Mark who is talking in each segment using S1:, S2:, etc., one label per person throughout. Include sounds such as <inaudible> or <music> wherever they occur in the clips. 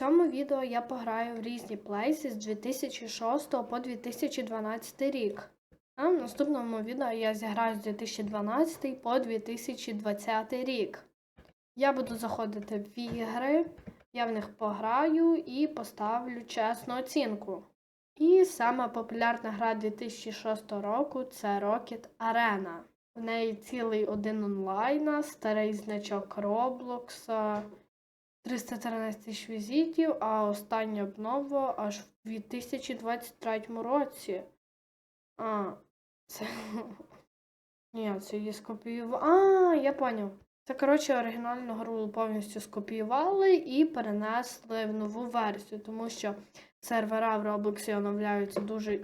S1: цьому відео я пограю в різні плейси з 2006 по 2012 рік. А в наступному відео я зіграю з 2012 по 2020 рік. Я буду заходити в ігри, я в них пограю і поставлю чесну оцінку. І сама популярна гра 2006 року це Rocket Arena. В неї цілий один онлайна, старий значок Роблокса, 313 тисяч візитів, а остання обнова аж в 2023 році. А, це. <laughs> Ні, це її скопіювали. А, я поняв. Це, коротше, оригінальну гру повністю скопіювали і перенесли в нову версію, тому що сервера в Роблоксі оновляються дуже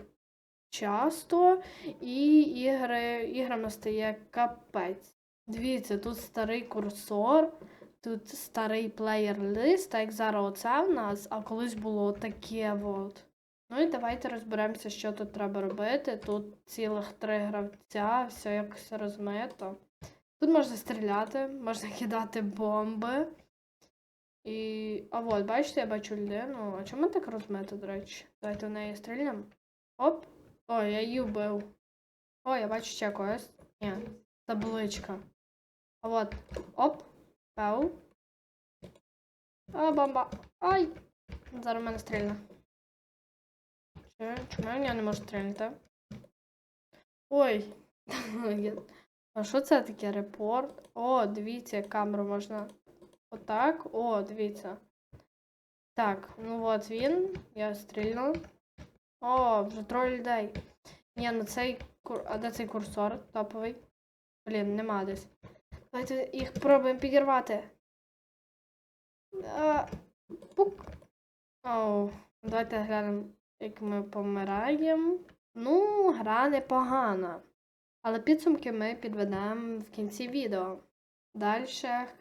S1: часто, і ігри, іграм настає капець. Дивіться, тут старий курсор, тут старий плеєр-лист, так як зараз оце в нас, а колись було таке от. Ну і давайте розберемося, що тут треба робити. Тут цілих три гравця, все якось розмито. Тут можна стріляти, можна кидати бомби. І. А от, бачите, я бачу людину. А чому так розмито, до речі? Давайте в неї стрільнемо. Оп. Ой, я її вбив. О, я бачу ще когось. Ні, табличка. А от. Оп. Пау. А, бомба. Ай! Зараз мене стрільне. Чому я не можу стрільнути? Ой. <laughs> А що це таке репорт? О, дивіться, камеру можна. Отак. О, дивіться. Так, ну от він. Я стрільнув. О, вже троє людей. Ні, ну цей кур... А де цей курсор топовий? Блін, нема десь. Давайте їх пробуємо підірвати. Пук. Оу, давайте глянемо, як ми помираємо. Ну, гра непогана. Але підсумки ми підведемо в кінці відео. Далі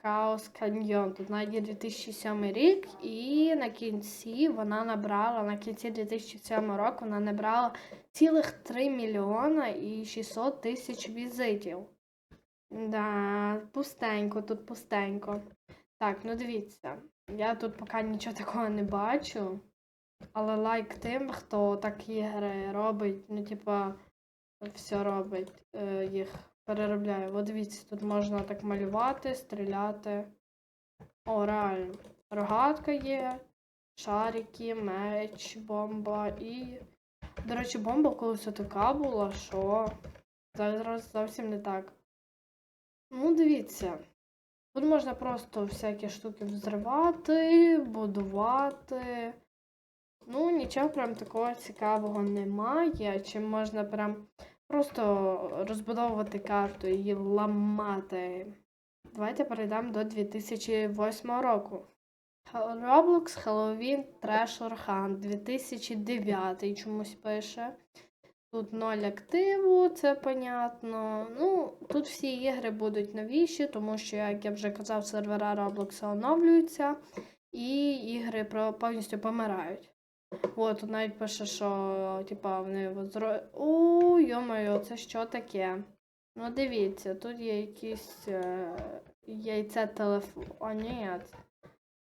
S1: Хаос Каньйон. Тут навіть 2007 рік, і на кінці вона набрала, на кінці 2007 року вона набрала цілих 3 мільйона і 600 тисяч візитів. Да, пустенько, тут пустенько. Так, ну дивіться, я тут поки нічого такого не бачу. Але лайк тим, хто так ігри робить, ну, типа, все робить, е, їх переробляє. От дивіться, тут можна так малювати, стріляти. О, реально. Рогатка є, шарики, меч, бомба і. До речі, бомба колись така була, що зараз зовсім не так. Ну, дивіться. Тут можна просто всякі штуки взривати, будувати. Ну, нічого прям такого цікавого немає. Чим можна прям просто розбудовувати карту її ламати. Давайте перейдемо до 2008 року. Roblox Halloween Treasure Hunt 2009 чомусь пише. Тут ноль активу, це понятно. Ну, тут всі ігри будуть новіші, тому що, як я вже казав, сервера Roblox оновлюються і ігри повністю помирають. От, тут навіть пише, що типа вони возро... У, йомаю, це що таке? Ну, дивіться, тут є якісь е... яйце телефон. О, ні.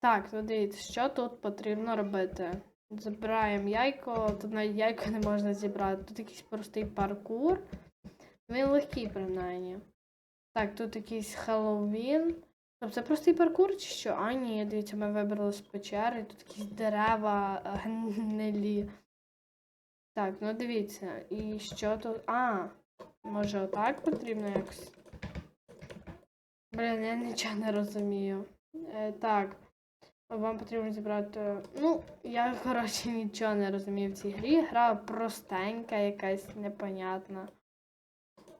S1: Так, ну дивіться, що тут потрібно робити. Забираємо яйко, тут навіть яйко не можна зібрати. Тут якийсь простий паркур. Він легкий, принаймні. Так, тут якийсь Хеллоуін. Тобто це простий паркур чи що? А, ні, дивіться, ми вибрали з печери, тут якісь дерева е, гнилі. Так, ну дивіться, і що тут. А, може отак потрібно якось? Блін, я нічого не розумію. Е, так. Вам потрібно зібрати. Ну, я, коротше, нічого не розумію в цій грі. Гра простенька, якась непонятна.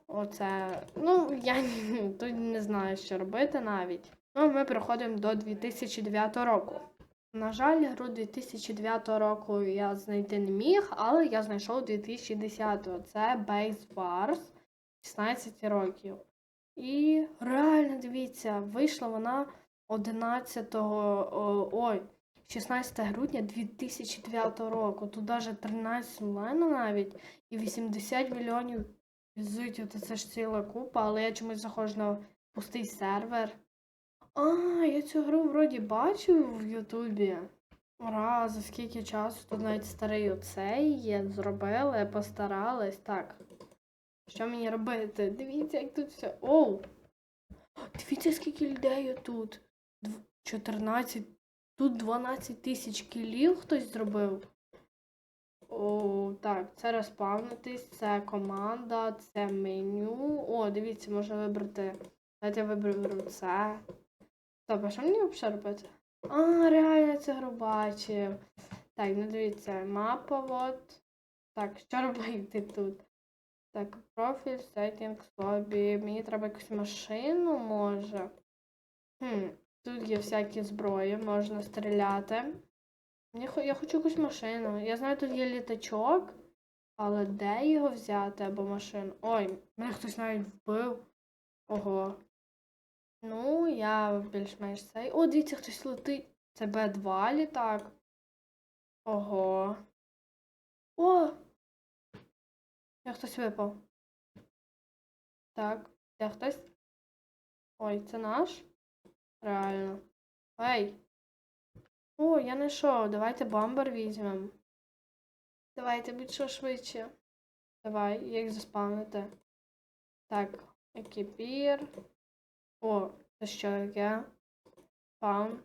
S1: Оце. Ну, я тут не знаю, що робити навіть. Ну, ми переходимо до 2009 року. На жаль, гру 2009 року я знайти не міг, але я знайшов 2010-го. Це Base Wars 16 років. І реально дивіться, вийшла вона 11 ой, 16 грудня 2009 року. Тут навіть 13 онлайну навіть і 80 мільйонів візитів. Та це ж ціла купа, але я чомусь заходжу на пустий сервер. А, я цю гру вроді бачив в Ютубі. Ура, за скільки часу тут навіть старий оцей є, зробили, постарались. Так. Що мені робити? Дивіться, як тут все. Оу! Дивіться, скільки людей тут. Дв- 14. Тут 12 тисяч кілів хтось зробив. О, так, це розпавнитись, це команда, це меню. О, дивіться, можна вибрати. Давайте я виберу це. Стоп, а що мені взагалі робити? А, реально це бачив. Так, ну дивіться, мапа от. Так, що робити тут? Так, профіль, сеттінг, лобі. Мені треба якусь машину, може. Хм, тут є всякі зброї, можна стріляти. Я хочу якусь машину. Я знаю, тут є літачок, але де його взяти або машину? Ой, мене хтось навіть вбив. Ого. Ну, я більш-менш цей. О, дивіться, хтось летить. Це Б2 літак. Ого. О! Я хтось випав. Так, я хтось. Ой, це наш? Реально. Ей. О, я знайшов. Давайте бомбер візьмемо. Давайте будь що швидше. Давай, як заспавнити. Так, екіпір. О, це що таке? Спаун.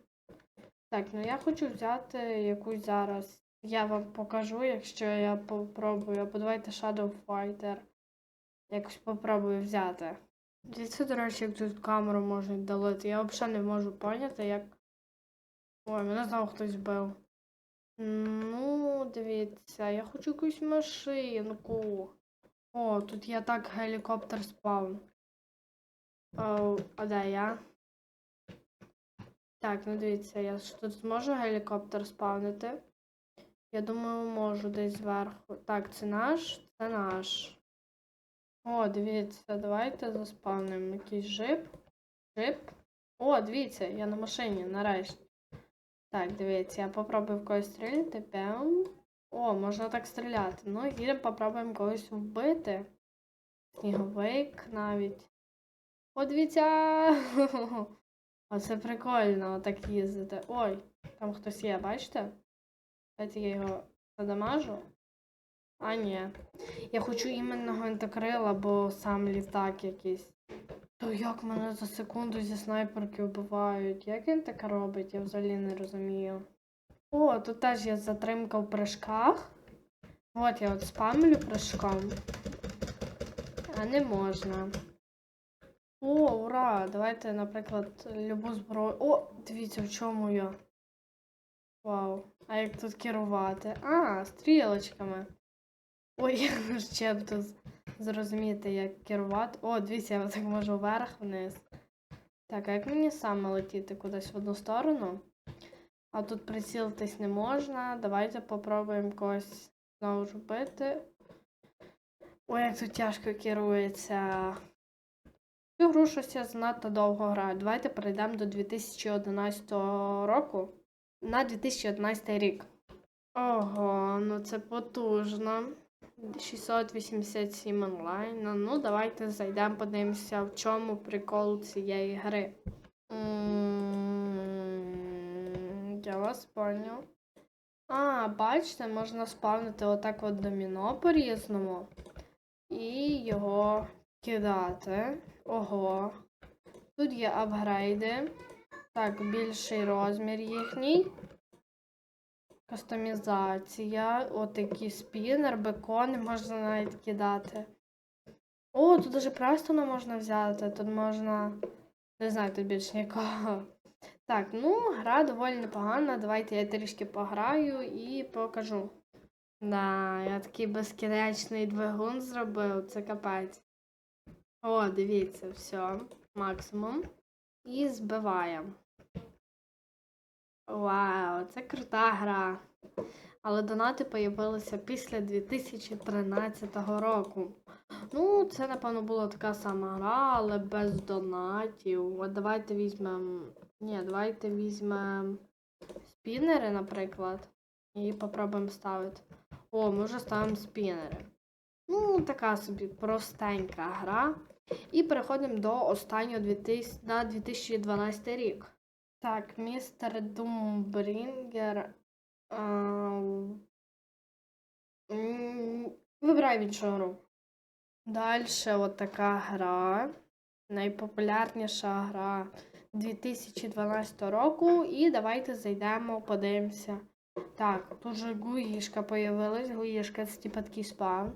S1: Так, ну я хочу взяти якусь зараз. Я вам покажу, якщо я попробую. Або давайте Shadow Fighter. Якось попробую взяти. Дивіться, до речі, як тут камеру можна віддалити. Я взагалі не можу поняти, як. Ой, мене знову хтось вбив. Ну, дивіться, я хочу якусь машинку. О, тут є так гелікоптер спаун. О, а де я? Так, ну дивіться, я тут зможу гелікоптер спавнити. Я думаю, можу десь зверху. Так, це наш, це наш. О, дивіться, давайте заспавнимо якийсь жип. Жип. О, дивіться, я на машині, нарешті. Так, дивіться, я попробую в когось стріляти. Пем. О, можна так стріляти. Ну, їдемо, попробуємо когось вбити. Сніговик навіть. О, дивіться! <laughs> Оце прикольно, отак їздити. Ой, там хтось є, бачите? Давайте я його задамажу. А, ні. Я хочу іменно гвинтокрила, бо сам літак якийсь. То як мене за секунду зі снайперки вбивають? Як він таке робить? Я взагалі не розумію. О, тут теж є затримка в прыжках. От я от спамлю прыжком. А не можна. О, ура! Давайте, наприклад, любу зброю. О, дивіться, в чому я. Вау. А як тут керувати? А, стрілочками. Ой, <laughs> ще б тут зрозуміти, як керувати. О, дивіться, я так можу вверх-вниз. Так, а як мені саме летіти кудись в одну сторону? А тут прицілитись не можна. Давайте попробуємо когось знову ж вбити. Ой, як тут тяжко керується. Цю гру щось я занадто довго граю. Давайте перейдемо до 2011 року. На 2011 рік. Ого, ну це потужно. 687 онлайн. Ну, давайте зайдемо, подивимося, в чому прикол цієї гри. М, Я вас поняв. А, бачите, можна спавнити отак от доміно по-різному. І його кидати. Ого. Тут є апгрейди. Так, більший розмір їхній. Кастомізація. Отакий спінер, бекони можна навіть кидати. О, тут даже Престона можна взяти. Тут можна. Не знаю, тут більш нікого. Так, ну, гра доволі непогана. Давайте я трішки пограю і покажу. Да, я такий безкінечний двигун зробив, це капець. О, дивіться, все, максимум. І збиваємо. Вау, це крута гра. Але донати появилися після 2013 року. Ну, це, напевно, була така сама гра, але без донатів. От давайте візьмемо. Ні, давайте візьмемо спінери, наприклад. І попробуємо ставити. О, ми вже ставимо спінери. Ну, така собі простенька гра. І переходимо до останнього 2000, на 2012 рік. Так, містер Думбрінгер Вибирай іншу гру. Далі от гра. Найпопулярніша гра 2012 року. І давайте зайдемо, подивимося. Так, тут же гуїшка появилась. Гуїшка це типа такий спам.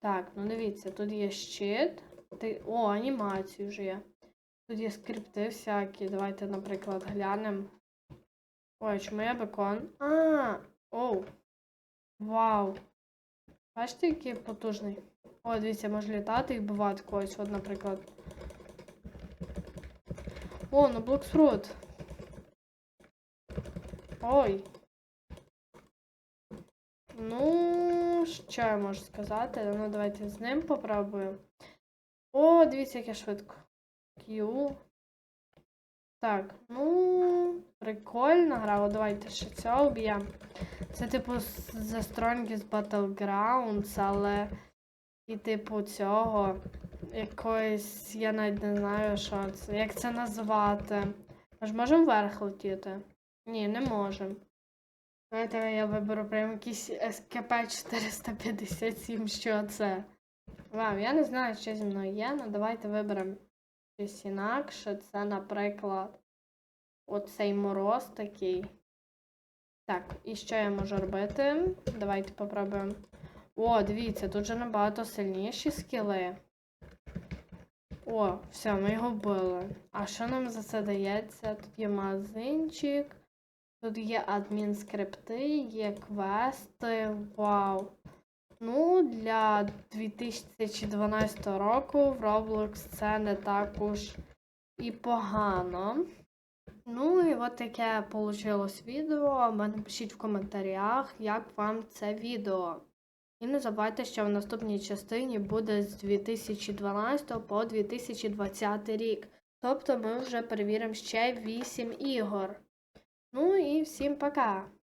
S1: Так, ну дивіться, тут є щит. О, анімації вже є. Тут є скрипти всякі. Давайте, наприклад, глянемо. Ой, чому я бекон? А, оу. Вау. Бачите, який потужний? О, дивіться, може літати і вбивати когось, от, наприклад. О, ну блоксфрут. Ой. Ну, що я можу сказати? Ну, давайте з ним попробуємо. О, дивіться, як я швидко. Так, ну, прикольна гра. О, давайте ще цього вб'ємо. Це, типу, з- The Strongest Battlegrounds, але і, типу, цього якоїсь, я навіть не знаю, що це. Як це назвати? Ми ж можемо вверх летіти? Ні, не можемо. Давайте я виберу прям якийсь СКП 457, що це. Вау, я не знаю, що зі мною є, але давайте виберемо щось інакше. Це, наприклад, оцей мороз такий. Так, і що я можу робити? Давайте попробуємо. О, дивіться, тут же набагато сильніші скіли. О, все, ми його вбили. А що нам за це дається? Тут є магазинчик, тут є адмінскрипти, є квести. Вау. Ну, для 2012 року в Roblox це не так уж і погано. Ну і от таке вийшло відео. Напишіть в коментарях, як вам це відео. І не забувайте, що в наступній частині буде з 2012 по 2020 рік. Тобто ми вже перевіримо ще 8 ігор. Ну і всім пока!